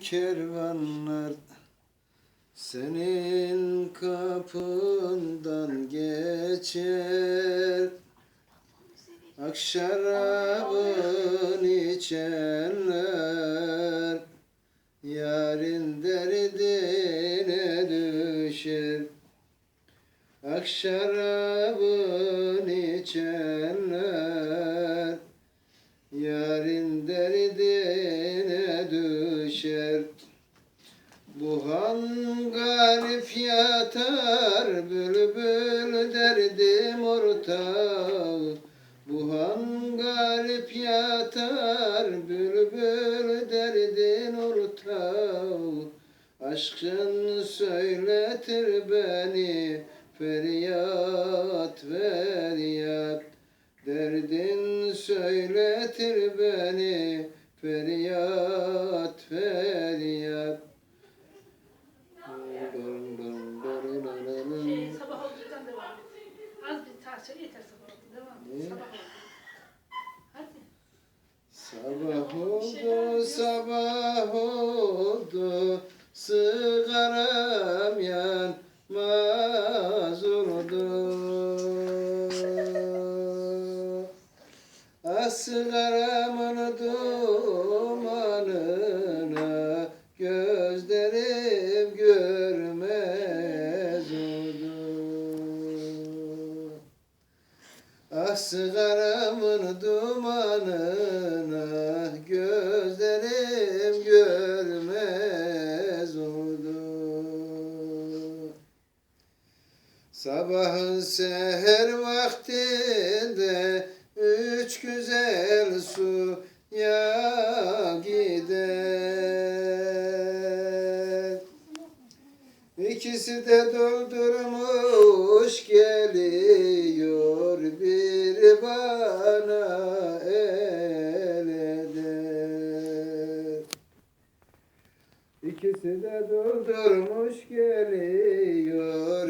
kervanlar senin kapından geçer. Ak şarabın içenler Yarın derdine düşer. Ak şarabın içenler Yarın derdine Bu han garip yatar Bülbül derdim ortağı. Bu han garip yatar Bülbül derdin ortağı. Aşkın söyletir beni Feryat feryat. Derdin söyletir beni Feryat feryat Tarça yeter sabah oldu. Devam Ne? Sabah oldu. Hadi. Sabah oldu, sabah oldu, sigaram yanmaz oldu. Ah Ah sigaramın dumanına gözlerim görmez oldu. Sabahın seher vaktinde üç güzel suya gider. İkisi de doldurmuş geliyor İkisi de doldurmuş geliyor